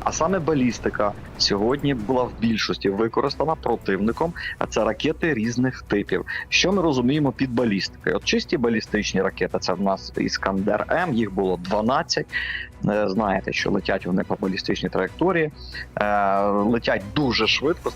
А саме балістика сьогодні була в більшості використана противником, а це ракети різних типів. Що ми розуміємо під балістикою? От чисті балістичні ракети, це в нас Іскандер М, їх було 12. Е, Знаєте, що летять вони по балістичній траєкторії, е, летять дуже швидко.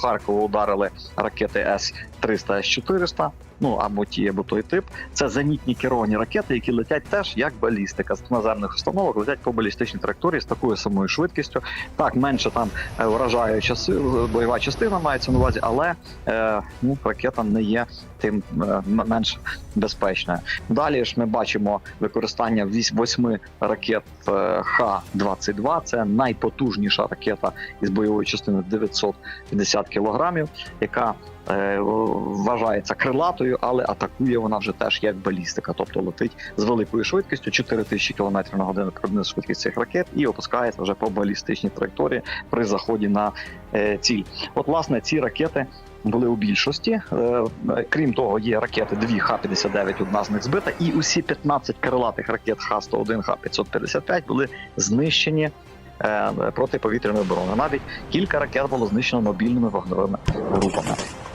Харкову ударили ракети С-300, С-400, ну або ті, або той тип. Це зенітні керовані ракети, які летять теж як балістика з наземних установок, летять по балістичній траєкторії з такою самою швидкістю. Так, менше там е, вражаюча сила, бойова частина мається на увазі, але е, ну, ракета не є тим е, менш безпечною. Далі ж ми бачимо використання восьми ракет е, Х-22. Це найпотужніша ракета із бойовою частиною 950 кілограмів, яка е, вважається крилатою, але атакує вона вже теж як балістика, тобто летить з великою швидкістю 4000 км на годину приблизно швидкість цих ракет і опускається вже по балістичній траєкторії при заході на е, ціль. От власне ці ракети. Були у більшості, Е, крім того, є ракети 2 Х-59, одна з них збита, і усі 15 крилатих ракет Х-101, Х-555 були знищені е, оборони. обороною. Навіть кілька ракет було знищено мобільними вогневими групами.